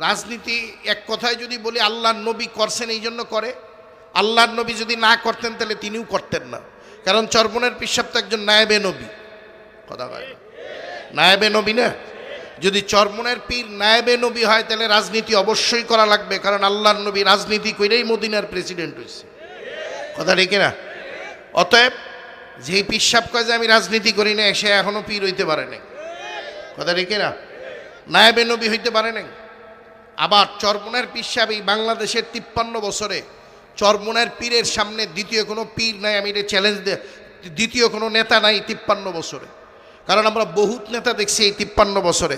রাজনীতি এক কথায় যদি বলি, আল্লাহর নবী করছেন এই জন্য করে। আল্লাহর নবী যদি না করতেন, তাহলে তিনিও করতেন না। কারণ চর্বনের পিসাব তো একজন নায়েবে নবী। কথা না। নায়েবে নবী না? যদি চরমনের পীর নায়েবে নবী হয়, তাহলে রাজনীতি অবশ্যই করা লাগবে। কারণ আল্লাহর নবী রাজনীতি করেই মদিনার প্রেসিডেন্ট হয়েছে। কথা রেখে না অতএব যেই পিসাব কয় যে, আমি রাজনীতি করি না সে এখনও পীর হইতে পারে নাই। কথা রেখে না নায়েবে নবী হইতে পারে নাই। আবার চরমনের পিসাব এই বাংলাদেশের তিপ্পান্ন বছরে চরমনের পীরের সামনে দ্বিতীয় কোনো পীর নাই, আমি এটা চ্যালেঞ্জ দ্বিতীয় কোনো নেতা নাই তিপ্পান্ন বছরে। কারণ আমরা বহুত নেতা দেখছি এই তিপ্পান্ন বছরে।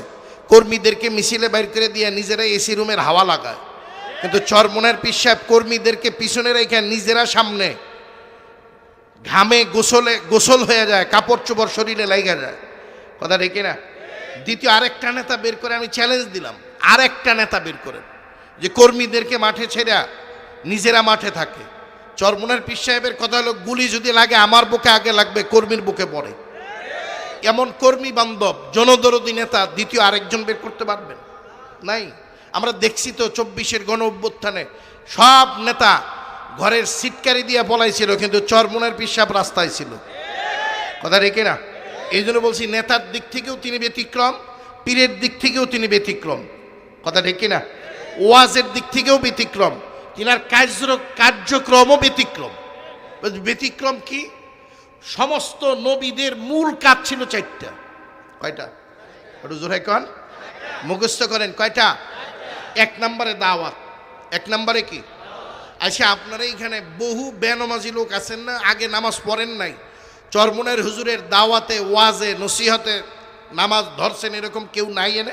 কর্মীদেরকে মিছিলে বাইর করে দিয়ে নিজেরাই এসি রুমের হাওয়া লাগায়। কিন্তু চরমনের পিসাব কর্মীদেরকে পিছনে রেখে নিজেরা সামনে ঘামে গোসলে গোসল হয়ে যায়, কাপড় চোপড় শরীরে লাগা যায়। কথা রেখে না দ্বিতীয় আরেকটা নেতা বের করে আমি চ্যালেঞ্জ দিলাম। আরেকটা নেতা বের করেন, যে কর্মীদেরকে মাঠে ছেড়ে নিজেরা মাঠে থাকে। চরমনের পীর সাহেবের কথা হলো, গুলি যদি লাগে আমার বুকে আগে লাগবে, কর্মীর বুকে পড়ে। এমন কর্মী বান্ধব, জনদরদী নেতা, দ্বিতীয় আরেকজন বের করতে পারবেন? নাই। আমরা দেখছি তো চব্বিশের গণ অভ্যুত্থানে সব নেতা ঘরের সিটকারি দিয়ে পলাইছিল কিন্তু চরমনের পিসাব রাস্তায় ছিল। কথা রেখে না এই জন্য বলছি, নেতার দিক থেকেও তিনি ব্যতিক্রম, পীরের দিক থেকেও তিনি ব্যতিক্রম। কথা ঠিক না ওয়াজের দিক থেকেও ব্যতিক্রম। তিনার কার্য কার্যক্রমও ব্যতিক্রম। ব্যতিক্রম কি? সমস্ত নবীদের মূল কাজ ছিল চারটা। কয়টা? জোরে কন। মুখস্থ করেন, কয়টা? এক নম্বরে দাওয়াত। এক নম্বরে কি? আচ্ছা আপনারা এইখানে বহু বেনমাজি লোক আছেন না? আগে নামাজ পড়েন নাই। চরমনের হুজুরের দাওয়াতে, ওয়াজে, নসিহতে নামাজ ধরছেন এরকম কেউ নাই এনে?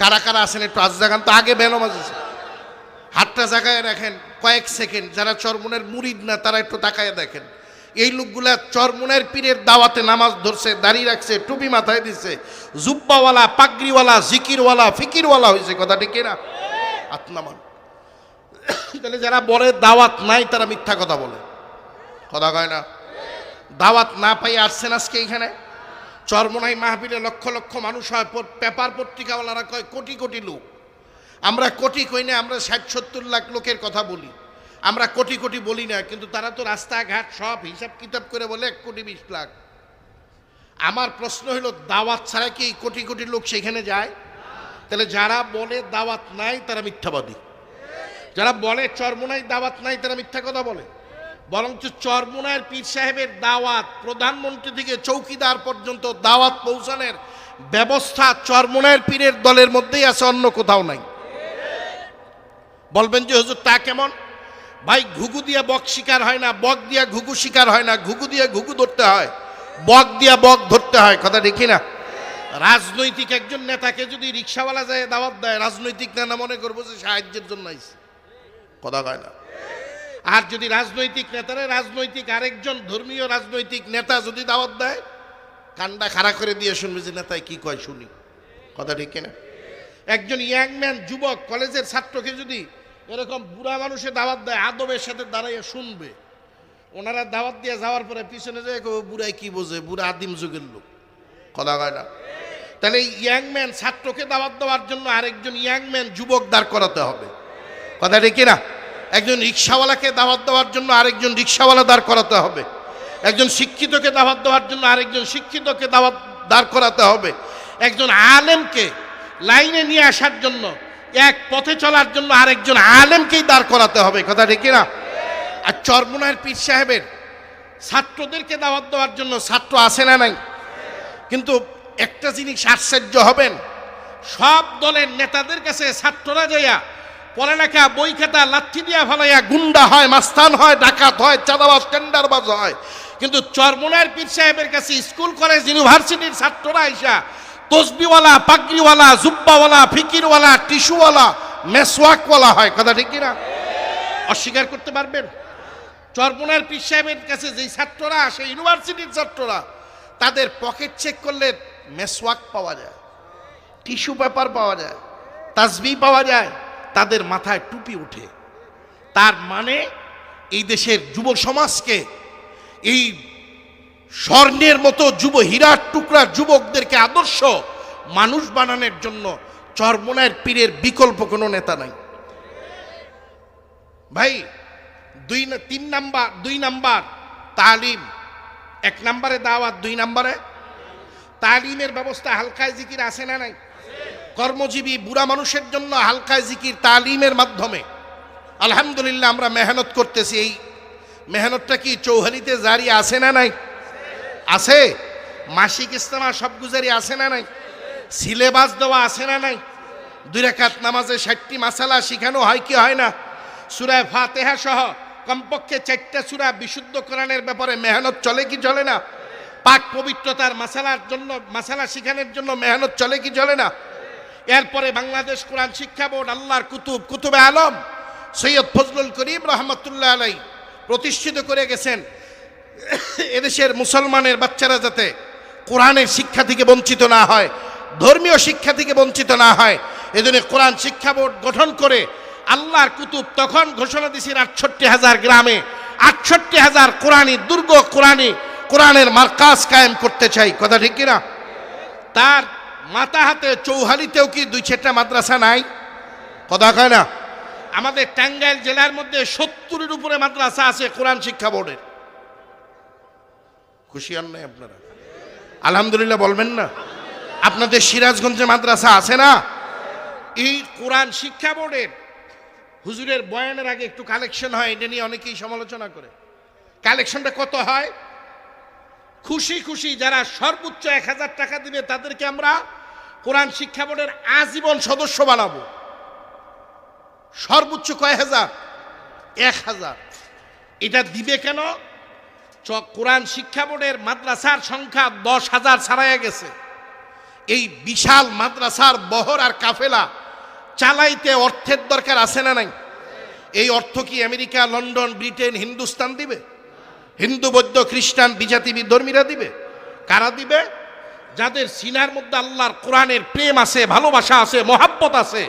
কারা কারা আছেন একটু আজ জাগান তো, আগে বেনমাজ আছে হাতটা জাগায় রাখেন, কয়েক সেকেন্ড, যারা চরমনের মুরিদ না, তারা একটু তাকায় দেখেন। এই লোকগুলা চরমনের পীরের দাওয়াতে নামাজ ধরছে দাঁড়িয়ে রাখছে, টুপি মাথায় দিচ্ছে জুব্বাওয়ালা, পাগড়িওয়ালা, জিকিরওয়ালা, ফিকিরওয়ালা হয়েছে কথা ঠিক না? আত্মামান তাহলে যারা বলে দাওয়াত নাই, তারা মিথ্যা কথা বলে। কথা কয় না? দাওয়াত না পাই আসছেন আজকে এখানে চরমনাই মাহফিলে লক্ষ লক্ষ মানুষ হয় পেপার পত্রিকাওয়ালারা কয়, কোটি কোটি লোক। আমরা কোটি কই না, আমরা ষাট সত্তর লাখ লোকের কথা বলি। আমরা কোটি কোটি বলি না, কিন্তু তারা তো রাস্তাঘাট সব হিসাব কিতাব করে বলে এক কোটি বিশ লাখ। আমার প্রশ্ন হলো, দাওয়াত ছাড়া কি কোটি কোটি লোক সেখানে যায়? তাহলে যারা বলে দাওয়াত নাই, তারা মিথ্যাবাদী। যারা বলে চরমোনাই দাওয়াত নাই, তারা মিথ্যা কথা বলে। বরঞ্চ চরমোনায়ের পীর সাহেবের দাওয়াত, প্রধানমন্ত্রী থেকে চৌকিদার পর্যন্ত দাওয়াত পৌঁছানোর ব্যবস্থা চরমোনায়ের পীরের দলের মধ্যেই আছে, অন্য কোথাও নাই। বলবেন যে, হুজুর, তা কেমন? ভাই, ঘুঘু দিয়া বক শিকার হয় না, বক দিয়া ঘুঘু শিকার হয় না, ঘুঘু দিয়া ঘুঘু ধরতে হয়, বক দিয়া বক ধরতে হয়। কথা দেখি না রাজনৈতিক একজন নেতাকে যদি রিক্সাওয়ালা যায়, দাওয়াত দেয়, রাজনৈতিক নেতা মনে করব যে সাহায্যের জন্য আইছে। কথা কয় না? আর যদি রাজনৈতিক নেতারা, রাজনৈতিক আরেকজন ধর্মীয় রাজনৈতিক নেতা যদি দাওয়াত দেয়, কান্ডা খাড়া করে দিয়ে শুনবে যে নেতায় কি কয় শুনি। কথা ঠিক না একজন ইয়াং ম্যান, যুবক, কলেজের ছাত্রকে যদি এরকম বুড়া মানুষের দাওয়াত দেয়, আদবের সাথে দাঁড়াইয়া শুনবে। ওনারা দাওয়াত দিয়ে যাওয়ার পরে পিছনে যায় বুড়াই কি বোঝে? বুড়া আদিম যুগের লোক। কথা কয় না। তাহলে ইয়াং ম্যান ছাত্রকে দাওয়াত দেওয়ার জন্য আরেকজন ইয়াং ম্যান যুবক দাঁড় করাতে হবে। কথা ঠিক না একজন রিক্সাওয়ালাকে দাওয়াত দেওয়ার জন্য আরেকজন রিক্সাওয়ালা দাঁড় করাতে হবে। একজন শিক্ষিতকে দাওয়াত দেওয়ার জন্য আরেকজন শিক্ষিতকে দাওয়াত, দাঁড় করাতে হবে। একজন আলেমকে লাইনে নিয়ে আসার জন্য, এক পথে চলার জন্য আরেকজন আলেমকেই দাঁড় করাতে হবে। কথা ঠিক না আর চরমুনার পীর সাহেবের ছাত্রদেরকে দাওয়াত দেওয়ার জন্য ছাত্র আসে না নাই? কিন্তু একটা জিনিস আশ্চর্য হবেন, সব দলের নেতাদের কাছে ছাত্ররা যাইয়া পড়ালেখা বই খাতা লাথি দিয়া ফেলাইয়া গুন্ডা হয়, মাস্তান হয়, ডাকাত হয়, চাঁদাবাজ, টেন্ডারবাজ হয়। কিন্তু চরমোনার পীর সাহেবের কাছে স্কুল, কলেজ, ইউনিভার্সিটির ছাত্ররা আইসা তসবিওয়ালা, পাগড়িওয়ালা, জুব্বাওয়ালা, ফিকিরওয়ালা, টিস্যুওয়ালা, মেসওয়াকওয়ালা হয়। কথা ঠিক কিনা? অস্বীকার করতে পারবেন? চরমোনার পীর সাহেবের কাছে যেই ছাত্ররা আসে ইউনিভার্সিটির ছাত্ররা, তাদের পকেট চেক করলে মেসওয়াক পাওয়া যায়, টিস্যু পেপার পাওয়া যায়, তাসবি পাওয়া যায় তাদের মাথায় টুপি ওঠে তার মানে এই দেশের যুব সমাজকে, এই স্বর্ণের মতো যুব হীরার টুকরা যুবকদেরকে আদর্শ মানুষ বানানোর জন্য চরমনায়ের পীরের বিকল্প কোনো নেতা নাই। ভাই, দুই তিন নাম্বার, দুই নাম্বার তালিম, এক নাম্বারে দাওয়াত, দুই নাম্বারে? তালিমের ব্যবস্থা হালকায় জিকির আছে না নাই? কর্মজীবী বুড়া মানুষের জন্য হালকায় জিকির তালিমের মাধ্যমে। আলহামদুলিল্লাহ আমরা মেহনত করতেছি। এই মেহনতটা কি চৌহালিতে জারি আছে না নাই? আছে? মাসিক ইস্তেমা সব গুজারি আছে না নাই? সিলেবাস দেওয়া আছে না নাই? দুই রাকাত নামাজে ষাটটি মাসালা শিখানো হয় কি হয় না? সুরায় ফাতেহা সহ কমপক্ষে চারটা সুরা বিশুদ্ধ কোরআনের ব্যাপারে মেহনত চলে কি চলে না? পাক পবিত্রতার মাসালার জন্য, মাসালা শিখানোর জন্য মেহনত চলে কি চলে না? এরপরে বাংলাদেশ কোরআন শিক্ষা বোর্ড, আল্লাহর কুতুব, কুতুবে আলম, সৈয়দ ফজলুল করিম রহমতুল্লাহ আলাই প্রতিষ্ঠিত করে গেছেন এদেশের মুসলমানের বাচ্চারা যাতে কোরআনের শিক্ষা থেকে বঞ্চিত না হয়, ধর্মীয় শিক্ষা থেকে বঞ্চিত না হয়, এজন্য কোরআন শিক্ষা বোর্ড গঠন করে আল্লাহর কুতুব তখন ঘোষণা দিয়েছেন আটষট্টি হাজার গ্রামে, আটষট্টি হাজার কোরআনী দুর্গ কোরআনী কোরআনের মার্কাজ কায়েম করতে চাই। কথা ঠিক কিনা? তার মাথা হাতে চৌহালিতেও কি দুই চারটা মাদ্রাসা নাই? কথা কয় না। আমাদের টাঙ্গাইল জেলার মধ্যে সত্তরের উপরে মাদ্রাসা আছে কোরআন শিক্ষা বোর্ডের। খুশি হন নাই আপনারা? আলহামদুলিল্লাহ বলবেন না। আপনাদের সিরাজগঞ্জে মাদ্রাসা আছে না? এই কোরআন শিক্ষা বোর্ডের হুজুরের বয়ানের আগে একটু কালেকশন হয়, এটা নিয়ে অনেকেই সমালোচনা করে। কালেকশনটা কত হয়? খুশি খুশি যারা সর্বোচ্চ এক হাজার টাকা দিবে তাদেরকে আমরা কোরআন শিক্ষা বোর্ডের আজীবন সদস্য বানাবো। সর্বোচ্চ কয় হাজার? এক হাজার। এটা দিবে কেন? কোরআন শিক্ষা বোর্ডের মাদ্রাসার সংখ্যা দশ হাজার ছাড়াইয়া গেছে। এই বিশাল মাদ্রাসার বহর আর কাফেলা চালাইতে অর্থের দরকার আছে না নাই? এই অর্থ কি আমেরিকা, লন্ডন, ব্রিটেন, হিন্দুস্তান দিবে? হিন্দু, বৌদ্ধ, খ্রিস্টান বিজাতি ধর্মীরা দিবে? কারা দিবে? যাদের সিনার মধ্যে আল্লাহর কোরআনের প্রেম আছে, ভালোবাসা আছে, মহাব্বত আছে,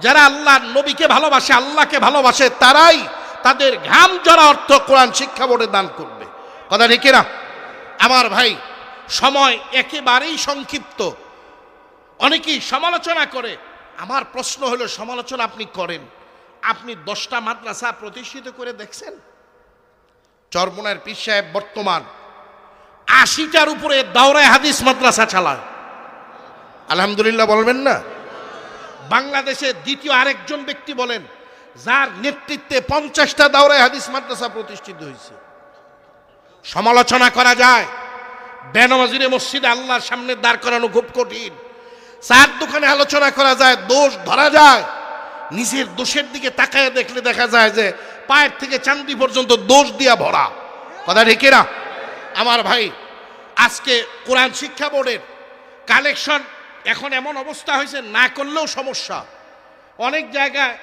যারা আল্লাহর নবীকে ভালোবাসে, আল্লাহকে ভালোবাসে, তারাই তাদের ঘাম জড়া অর্থ কোরআন শিক্ষা বোর্ডে দান করবে। কথা ঠিক না আমার ভাই, সময় একেবারেই সংক্ষিপ্ত। অনেকেই সমালোচনা করে, আমার প্রশ্ন হলো, সমালোচনা আপনি করেন। আপনি দশটা মাদ্রাসা প্রতিষ্ঠিত করে দেখছেন? চরমনার পীর সাহেব বর্তমান আশিটার উপরে দাওরায় হাদিস মাদ্রাসা চালায়। আলহামদুলিল্লাহ বলবেন না? বাংলাদেশে দ্বিতীয় আরেকজন ব্যক্তি বলেন যার নেতৃত্বে পঞ্চাশটা দাওরায় হাদিস মাদ্রাসা প্রতিষ্ঠিত হয়েছে। সমালোচনা করা যায় বেনমাজিরে মসজিদে আল্লাহর সামনে দাঁড় করানো খুব কঠিন। চার দোকানে আলোচনা করা যায় দোষ ধরা যায়। নিজের দোষের দিকে তাকায় দেখলে দেখা যায় যে পায়ের থেকে চান্দি পর্যন্ত দোষ দিয়া ভরা। কথা ঠিক না আমার ভাই, আজকে কোরআন শিক্ষা বোর্ডের কালেকশন এখন এমন অবস্থা হয়েছে, না করলেও সমস্যা। অনেক জায়গায়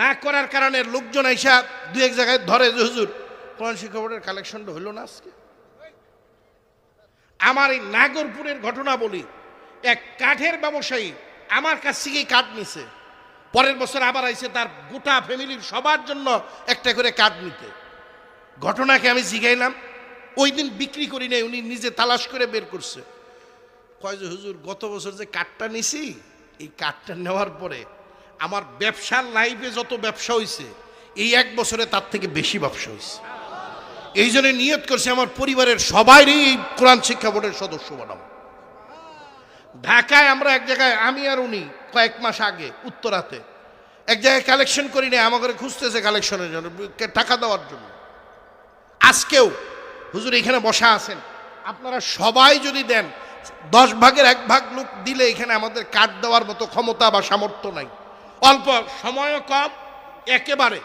না করার কারণে লোকজন আইসা দু এক জায়গায় ধরে হুজুর, কোরআন শিক্ষা বোর্ডের কালেকশনটা হইল না আজকে? আমার এই নাগরপুরের ঘটনা বলি, এক কাঠের ব্যবসায়ী আমার কাছ থেকেই কাঠ নিছে। পরের বছর আবার আইসে তার গোটা ফ্যামিলির সবার জন্য একটা করে কাঠ নিতে। ঘটনাকে আমি জিগাইলাম ওই দিন বিক্রি করি নাই, উনি নিজে তালাশ করে বের করছে। কয় যে, হুজুর, গত বছর যে কাঠটা নিছি, এই কাঠটা নেওয়ার পরে আমার ব্যবসার লাইফে যত ব্যবসা হয়েছে এই এক বছরে তার থেকে বেশি ব্যবসা হয়েছে এই জন্য নিয়ত করছে আমার পরিবারের সবাইরই এই কোরআন শিক্ষা বোর্ডের সদস্য বানাবো। ঢাকায় আমরা এক জায়গায়, আমি আর উনি কয়েক মাস আগে উত্তরাতে, এক জায়গায় কালেকশন করি না আমাকে খুঁজতেছে কালেকশনের জন্য, টাকা দেওয়ার জন্য। আজকেও হুজুর, এখানে বসা আছেন। আপনারা সবাই যদি দেন, দশ ভাগের এক ভাগ লোক দিলে এখানে আমাদের কাঠ দেওয়ার মতো ক্ষমতা বা সামর্থ্য নাই। অল্প সময়ও কম, একেবারে।